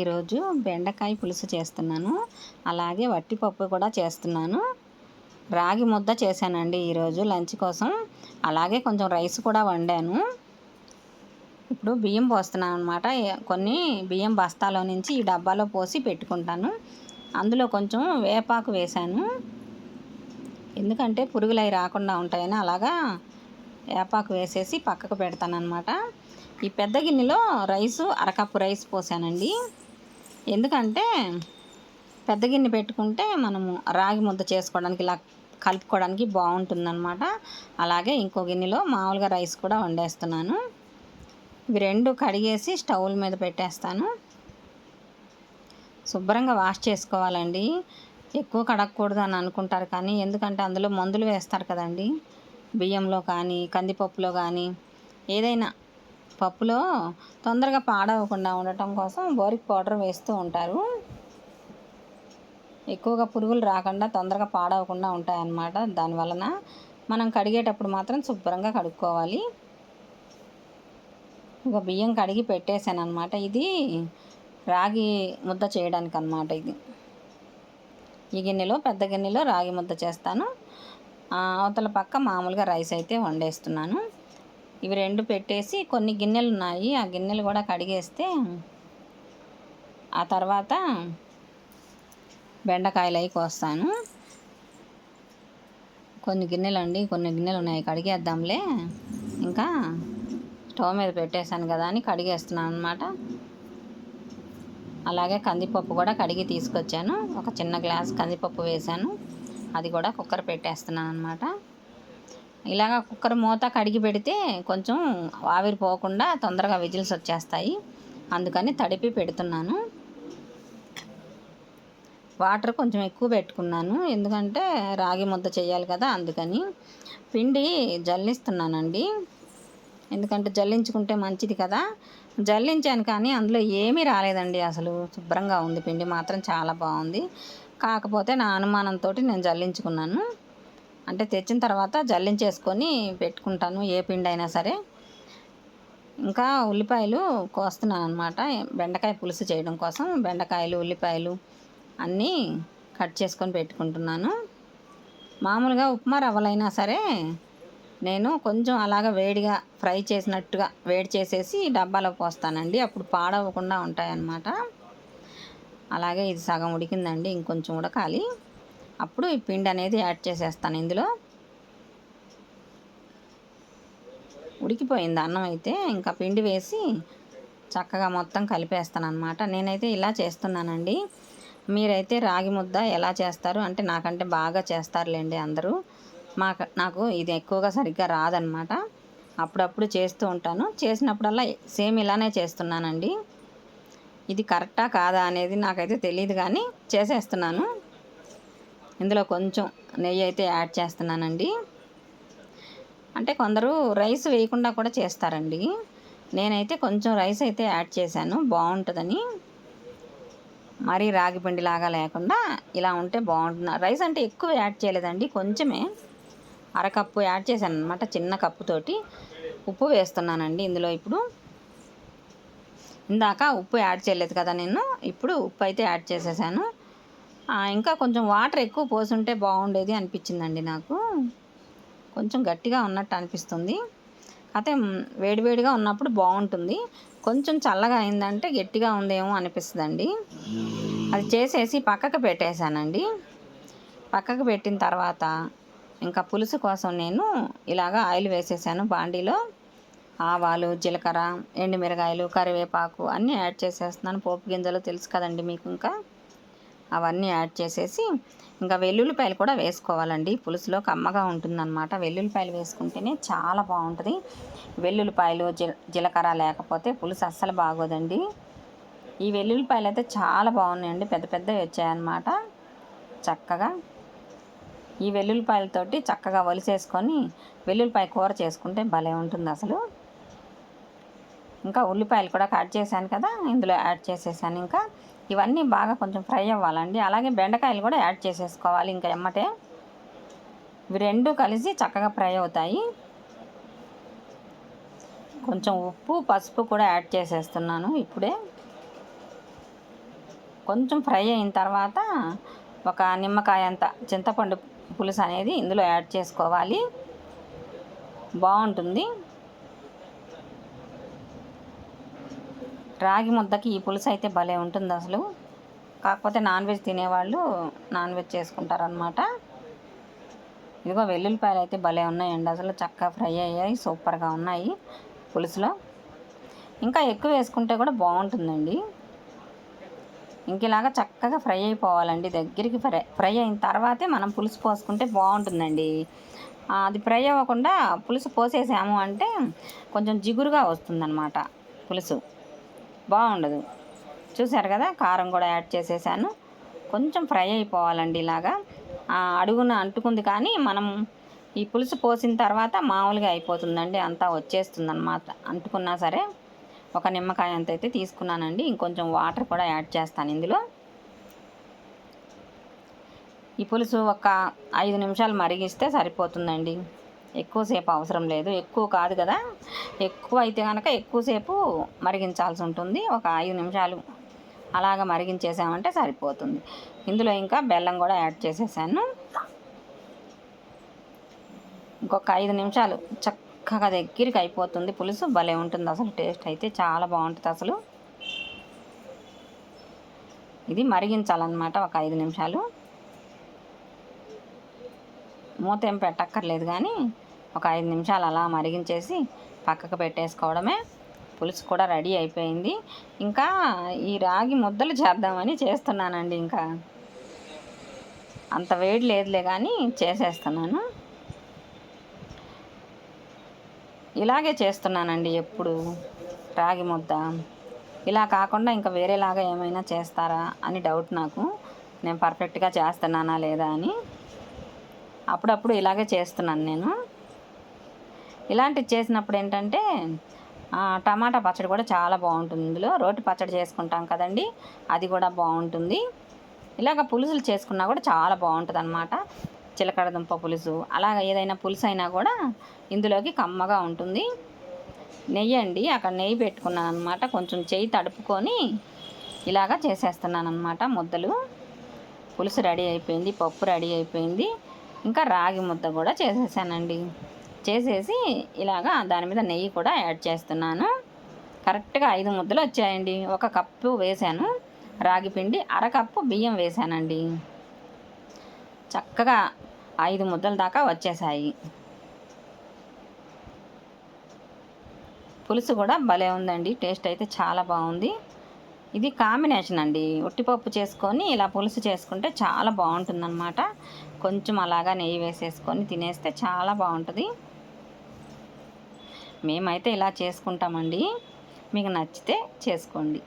ఈరోజు బెండకాయ పులుసు చేస్తున్నాను. అలాగే వట్టిపప్పు కూడా చేస్తున్నాను. రాగి ముద్ద చేశానండి ఈరోజు లంచ్ కోసం. అలాగే కొంచెం రైస్ కూడా వండాను. ఇప్పుడు బియ్యం పోస్తున్నాను అనమాట కొన్ని బియ్యం బస్తాలో నుంచి ఈ డబ్బాలో పోసి పెట్టుకుంటాను. అందులో కొంచెం వేపాకు వేశాను. ఎందుకంటే పురుగులు అవి రాకుండా ఉంటాయని అలాగా వేపాకు వేసేసి పక్కకు పెడతాను అనమాట ఈ పెద్ద గిన్నెలో రైసు అరకప్పు రైస్ పోసానండి. ఎందుకంటే పెద్ద గిన్నె పెట్టుకుంటే మనము రాగి ముద్ద చేసుకోవడానికి ఇలా కలుపుకోవడానికి బాగుంటుందన్నమాట. అలాగే ఇంకో గిన్నెలో మామూలుగా రైస్ కూడా వండేస్తున్నాను. ఇవి రెండు కడిగేసి స్టవ్ల మీద పెట్టేస్తాను. శుభ్రంగా వాష్ చేసుకోవాలండి. ఎక్కువ కడగకూడదు అని అనుకుంటారు కానీ ఎందుకంటే అందులో మందులు వేస్తారు కదండి. బియ్యంలో కానీ కందిపప్పులో కానీ ఏదైనా పప్పులో తొందరగా పాడవకుండా ఉండటం కోసం బోరిక్ పౌడర్ వేస్తూ ఉంటారు. ఎక్కువగా పురుగులు రాకుండా తొందరగా పాడవకుండా ఉంటాయన్నమాట. దానివలన మనం కడిగేటప్పుడు మాత్రం శుభ్రంగా కడుక్కోవాలి. ఇక బియ్యం కడిగి పెట్టేశాను అనమాట ఇది రాగి ముద్ద చేయడానికి అనమాట ఇది. ఈ గిన్నెలో పెద్ద గిన్నెలో రాగి ముద్ద చేస్తాను. అవతల పక్క మామూలుగా రైస్ అయితే వండేస్తున్నాను. ఇవి రెండు పెట్టేసి కొన్ని గిన్నెలు ఉన్నాయి. ఆ గిన్నెలు కూడా కడిగేస్తే ఆ తర్వాత బెండకాయలు అవి కోస్తాను. కొన్ని గిన్నెలు అండి కొన్ని గిన్నెలు ఉన్నాయి. కడిగేద్దాంలే. ఇంకా స్టవ్ మీద పెట్టేశాను కదా అని కడిగేస్తున్నాను అనమాట అలాగే కందిపప్పు కూడా కడిగి తీసుకొచ్చాను. ఒక చిన్న గ్లాస్ కందిపప్పు వేశాను. అది కూడా కుక్కర్ పెట్టేస్తున్నాను అనమాట ఇలాగ కుక్కర్ మూత కడిగి పెడితే కొంచెం ఆవిరి పోకుండా తొందరగా విజిల్స్ వచ్చేస్తాయి. అందుకని తడిపి పెడుతున్నాను. వాటర్ కొంచెం ఎక్కువ పెట్టుకున్నాను. ఎందుకంటే రాగి ముద్ద చేయాలి కదా అందుకని పిండి జల్లిస్తున్నానండి. ఎందుకంటే జల్లించుకుంటే మంచిది కదా. జల్లించాను కానీ అందులో ఏమీ రాలేదండి అసలు. శుభ్రంగా ఉంది. పిండి మాత్రం చాలా బాగుంది. కాకపోతే నా అనుమానంతో నేను జల్లించుకున్నాను. అంటే తెచ్చిన తర్వాత జల్లించేసుకొని పెట్టుకుంటాను ఏ పిండి అయినా సరే. ఇంకా ఉల్లిపాయలు కోస్తున్నాను అనమాట బెండకాయ పులుసు చేయడం కోసం బెండకాయలు ఉల్లిపాయలు అన్నీ కట్ చేసుకొని పెట్టుకుంటున్నాను. మామూలుగా ఉప్మా రవ్వలైనా సరే నేను కొంచెం అలాగ వేడిగా ఫ్రై చేసినట్టుగా వేడి చేసేసి డబ్బాలో పోస్తానండి. అప్పుడు పాడవకుండా ఉంటాయన్నమాట. అలాగే ఇది సగం ఉడికిందండి ఇంకొంచెం ఉడకాలి. అప్పుడు ఈ పిండి అనేది యాడ్ చేసేస్తాను. ఇందులో ఉడికిపోయింది అన్నం అయితే. ఇంకా పిండి వేసి చక్కగా మొత్తం కలిపేస్తాను అనమాట నేనైతే ఇలా చేస్తున్నానండి. మీరైతే రాగి ముద్ద ఎలా చేస్తారు? అంటే నాకంటే బాగా చేస్తారులేండి అందరూ. మాకు నాకు ఇది ఎక్కువగా సరిగ్గా రాదనమాట అప్పుడప్పుడు చేస్తూ ఉంటాను. చేసినప్పుడల్లా సేమ్ ఇలానే చేస్తున్నానండి. ఇది కరెక్టా కాదా అనేది నాకైతే తెలియదు కానీ చేసేస్తున్నాను. ఇందులో కొంచెం నెయ్యి అయితే యాడ్ చేస్తున్నానండి. అంటే కొందరు రైస్ వేయకుండా కూడా చేస్తారండి. నేనైతే కొంచెం రైస్ అయితే యాడ్ చేశాను బాగుంటుందని. మరీ రాగి పిండి లాగా లేకుండా ఇలా ఉంటే బాగుంటుంది. రైస్ అంటే ఎక్కువ యాడ్ చేయలేదండి కొంచెమే. అరకప్పు యాడ్ చేశాను అనమాట చిన్న కప్పుతోటి ఉప్పు వేస్తున్నానండి ఇందులో ఇప్పుడు. ఇందాక ఉప్పు యాడ్ చేయలేదు కదా నేను ఇప్పుడు ఉప్పు అయితే యాడ్ చేసేసాను. ఇంకా కొంచెం వాటర్ ఎక్కువ పోసుంటే బాగుండేది అనిపించిందండి నాకు. కొంచెం గట్టిగా ఉన్నట్టు అనిపిస్తుంది. అయితే వేడివేడిగా ఉన్నప్పుడు బాగుంటుంది. కొంచెం చల్లగా అయిందంటే గట్టిగా ఉందేమో అనిపిస్తుందండి. అది చేసేసి పక్కకు పెట్టేశానండి. పక్కకు పెట్టిన తర్వాత ఇంకా పులుసు కోసం నేను ఇలాగ ఆయిల్ వేసేసాను బాండీలో. ఆవాలు జీలకర్ర ఎండుమిరగాయలు కరివేపాకు అన్నీ యాడ్ చేసేస్తున్నాను. పోపు గింజలు తెలుసు కదండి మీకు ఇంకా. అవన్నీ యాడ్ చేసేసి ఇంకా వెల్లుల్లిపాయలు కూడా వేసుకోవాలండి. పులుసులో కమ్మగా ఉంటుందన్నమాట. వెల్లుల్లిపాయలు వేసుకుంటేనే చాలా బాగుంటుంది. వెల్లుల్లిపాయలు జీలకర్ర లేకపోతే పులుసు అస్సలు బాగోదండి. ఈ వెల్లుల్లిపాయలు అయితే చాలా బాగున్నాయండి. పెద్ద పెద్దవి వచ్చాయన్నమాట. చక్కగా ఈ వెల్లుల్లిపాయలతోటి చక్కగా వలిసేసుకొని వెల్లుల్లిపాయ కూర చేసుకుంటే భలే ఉంటుంది అసలు. ఇంకా ఉల్లిపాయలు కూడా కట్ చేశాను కదా ఇందులో యాడ్ చేసేసాను ఇంకా. ఇవన్నీ బాగా కొంచెం ఫ్రై అవ్వాలండి. అలాగే బెండకాయలు కూడా యాడ్ చేసేసుకోవాలి ఇంకా ఎమ్మటే. ఇవి రెండు కలిసి చక్కగా ఫ్రై అవుతాయి. కొంచెం ఉప్పు పసుపు కూడా యాడ్ చేసేస్తున్నాను ఇప్పుడే. కొంచెం ఫ్రై అయిన తర్వాత ఒక నిమ్మకాయ అంత చింతపండు పులుసు అనేది ఇందులో యాడ్ చేసుకోవాలి. బాగుంటుంది. రాగి ముద్దకి ఈ పులుసు అయితే భలే ఉంటుంది అసలు. కాకపోతే నాన్ వెజ్ తినేవాళ్ళు నాన్ వెజ్ చేసుకుంటారనమాట ఇదిగో వెల్లుల్లిపాయలు అయితే భలే ఉన్నాయండి. అసలు చక్కగా ఫ్రై అయ్యాయి సూపర్గా ఉన్నాయి పులుసులో. ఇంకా ఎక్కువ వేసుకుంటే కూడా బాగుంటుందండి. ఇంక ఇలాగా చక్కగా ఫ్రై అయిపోవాలండి దగ్గరికి. ఫ్రై ఫ్రై అయిన తర్వాతే మనం పులుసు పోసుకుంటే బాగుంటుందండి. అది ఫ్రై అవ్వకుండా పులుసు పోసేసాము అంటే కొంచెం జిగురుగా వస్తుందన్నమాట పులుసు. బాగుండదు. చూసారు కదా? కారం కూడా యాడ్ చేసేసాను. కొంచెం ఫ్రై అయిపోవాలండి ఇలాగా. ఆ, అడుగున అంటుకుంది కానీ మనం ఈ పులుసు పోసిన తర్వాత మామూలుగా అయిపోతుందండి. అంతా వచ్చేస్తుంది అనమాట అంటుకున్నా సరే ఒక నిమ్మకాయ అంత అయితే తీసుకున్నానండి. ఇంకొంచెం వాటర్ కూడా యాడ్ చేస్తాను ఇందులో. ఈ పులుసు ఒక ఐదు నిమిషాలు మరిగిస్తే సరిపోతుందండి. ఎక్కువసేపు అవసరం లేదు. ఎక్కువ కాదు కదా. ఎక్కువ అయితే కనుక ఎక్కువసేపు మరిగించాల్సి ఉంటుంది. ఒక ఐదు నిమిషాలు అలాగ మరిగించేసామంటే సరిపోతుంది. ఇందులో ఇంకా బెల్లం కూడా యాడ్ చేసేసాను. ఇంకొక ఐదు నిమిషాలు చక్కగా దగ్గరికి అయిపోతుంది. పులుసు భలే ఉంటుంది. అసలు టేస్ట్ అయితే చాలా బాగుంటుంది అసలు. ఇది మరిగించాలన్నమాట ఒక ఐదు నిమిషాలు. మూత ఏం పెట్టక్కర్లేదు కానీ ఒక ఐదు నిమిషాలు అలా మరిగించేసి పక్కకు పెట్టేసుకోవడమే. పులుసు కూడా రెడీ అయిపోయింది. ఇంకా ఈ రాగి ముద్దలు చేద్దామని చేస్తున్నానండి ఇంకా. అంత వేడి లేదులే కానీ చేసేస్తున్నాను. ఇలాగే చేస్తున్నానండి ఎప్పుడు రాగి ముద్ద. ఇలా కాకుండా ఇంకా వేరేలాగా ఏమైనా చేస్తారా అని డౌట్ నాకు. నేను పర్ఫెక్ట్గా చేస్తున్నానా లేదా అని. అప్పుడప్పుడు ఇలాగే చేస్తున్నాను నేను. ఇలాంటివి చేసినప్పుడు ఏంటంటే టమాటా పచ్చడి కూడా చాలా బాగుంటుంది. ఇందులో రోటి పచ్చడి చేసుకుంటాం కదండి అది కూడా బాగుంటుంది. ఇలాగ పులుసులు చేసుకున్నా కూడా చాలా బాగుంటుంది అనమాట చిలకడ దుంప పులుసు అలాగ ఏదైనా పులుసు అయినా కూడా ఇందులోకి కమ్మగా ఉంటుంది. నెయ్యి అండి అక్కడ నెయ్యి పెట్టుకున్నాను అనమాట కొంచెం చేయి తడుపుకొని ఇలాగా చేసేస్తున్నాను అనమాట ముద్దలు. పులుసు రెడీ అయిపోయింది పప్పు రెడీ అయిపోయింది. ఇంకా రాగి ముద్ద కూడా చేసేసానండి. చేసేసి ఇలాగా దాని మీద నెయ్యి కూడా యాడ్ చేస్తున్నాను. కరెక్ట్గా ఐదు ముద్దలు వచ్చాయండి. ఒక కప్పు వేసాను. రాగి పిండి అరకప్పు బియ్యం వేసానండి. చక్కగా ఐదు ముద్దల దాకా వచ్చేసాయి. పులుసు కూడా భలే ఉందండి. టేస్ట్ అయితే చాలా బాగుంది. ఇది కాంబినేషన్ అండి. ఉట్టిపప్పు చేసుకొని ఇలా పులుసు చేసుకుంటే చాలా బాగుంటుందన్నమాట. కొంచెం అలాగా నెయ్యి వేసేసుకొని తినేస్తే చాలా బాగుంటుంది. మేమైతే ఇలా చేసుకుంటామండి. మీకు నచ్చితే చేసుకోండి.